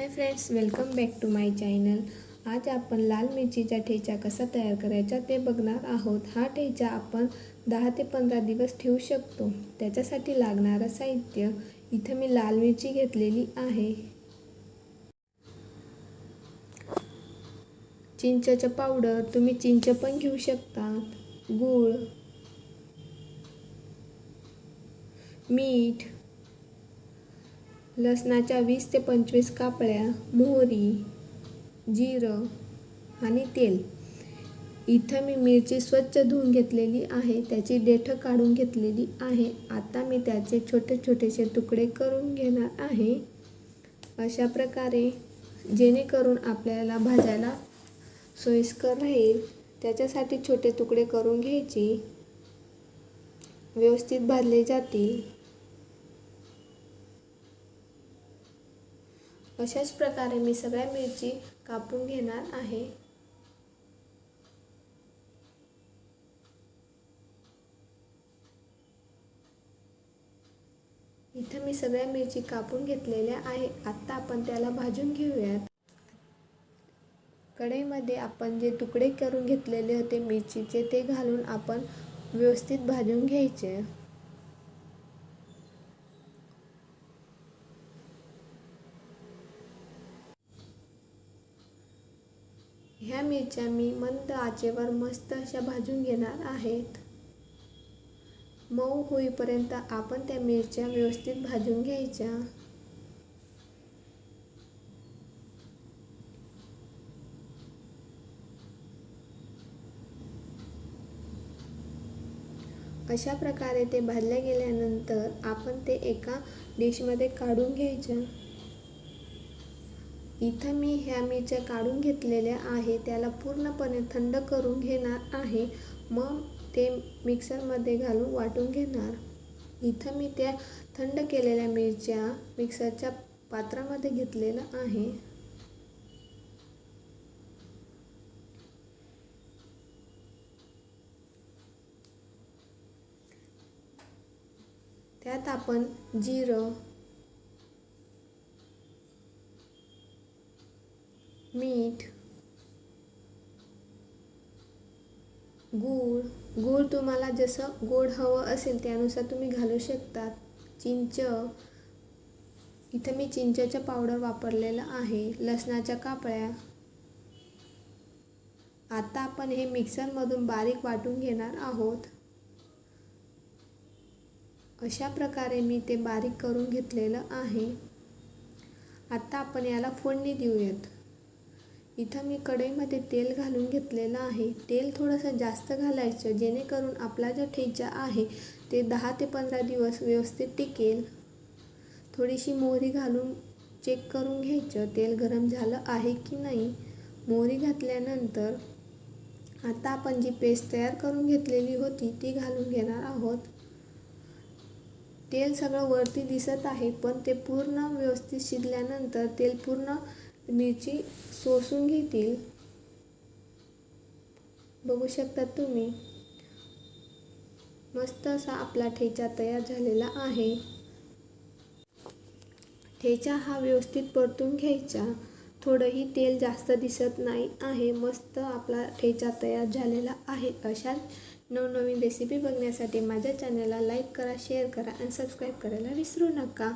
Hi friends welcome back to my channel आज आपण लाल मिरचीचा ठेचा कसा तयार करायचा ते बघणार आहोत. हा ठेचा आपण दहा ते पंधरा दिवस ठेवू शकतो. त्याच्यासाठी लागणारं साहित्य इथं मी लाल मिरची घेतलेली आहे. चिंचचं पावडर तुम्ही चिंच पण घेऊ शकतात गूळ मीठ लसणाच्या वीस ते पंचवीस कापड्या मोहरी जिरं आणि तेल. इथं मी मिरची स्वच्छ धुवून घेतलेली आहे त्याची देठं काढून घेतलेली आहे. आता मी त्याचे छोटे छोटेसे तुकडे करून घेणार आहे. अशा प्रकारे जेणेकरून आपल्याला भाजायला सोयीस्कर राहील त्याच्यासाठी छोटे तुकडे करून घ्यायची. व्यवस्थित भाजले जातील. अशाच प्रकारे मी सगळ्या मिरची कापून घेणार आहे. इथं मी सगळ्या मिरची कापून घेतलेल्या आहे. आत्ता आपण त्याला भाजून घेऊयात. कढईमध्ये आपण जे तुकडे करून घेतलेले होते मिरचीचे ते घालून आपण व्यवस्थित भाजून घ्यायचे. ह्या मिरच्या मी मंद आचेवर मस्त अशा भाजून घेणार आहेत. मऊ होईपर्यंत आपण त्या मिरच्या व्यवस्थित भाजून घ्यायच्या. अशा प्रकारे ते भाजल्या गेल्यानंतर आपण ते एका डिशमध्ये काढून घ्यायच्या. इथं मी ह्या मिरच्या काढून घेतलेल्या आहे त्याला पूर्णपणे थंड करून घेणार आहे. मग ते मिक्सरमध्ये घालून वाटून घेणार. इथं मी त्या थंड केलेल्या मिरच्या मिक्सरच्या पात्रामध्ये घेतलेलं आहे. त्यात आपण जिरं मीठ गूळ गूळ तुम्हाला जसं गोड हवं असेल त्यानुसार तुम्ही घालू शकतात. चिंच इथं मी चिंचेचं पावडर वापरलेलं आहे. लसणाच्या कापळ्या. आता आपण हे मिक्सरमधून बारीक वाटून घेणार आहोत. अशा प्रकारे मी ते बारीक करून घेतलेलं आहे. आता आपण याला फोडणी देऊयात. इथं मी कढईमध्ये तेल घालून घेतलेलं आहे. तेल थोडंसं जास्त घालायचं जेणेकरून आपला जो ठेचा आहे ते दहा ते पंधरा दिवस व्यवस्थित टिकेल. थोडीशी मोहरी घालून चेक करून घ्यायचं तेल गरम झालं आहे की नाही. मोहरी घातल्यानंतर आता आपण जी पेस्ट तयार करून घेतलेली होती ती घालून घेणार आहोत. तेल सगळं वरती दिसत आहे पण ते पूर्ण व्यवस्थित शिजल्यानंतर तेल पूर्ण मिरची सोसून घेतील. बघू शकता तुम्ही मस्त असा आपला ठेचा तयार झालेला आहे. ठेचा हा व्यवस्थित परतून घ्यायचा. थोडंही तेल जास्त दिसत नाही आहे. मस्त आपला ठेचा तयार झालेला आहे. अशा नवनवीन रेसिपी बघण्यासाठी माझ्या चॅनलला लाईक करा शेअर करा आणि सबस्क्राईब करायला विसरू नका.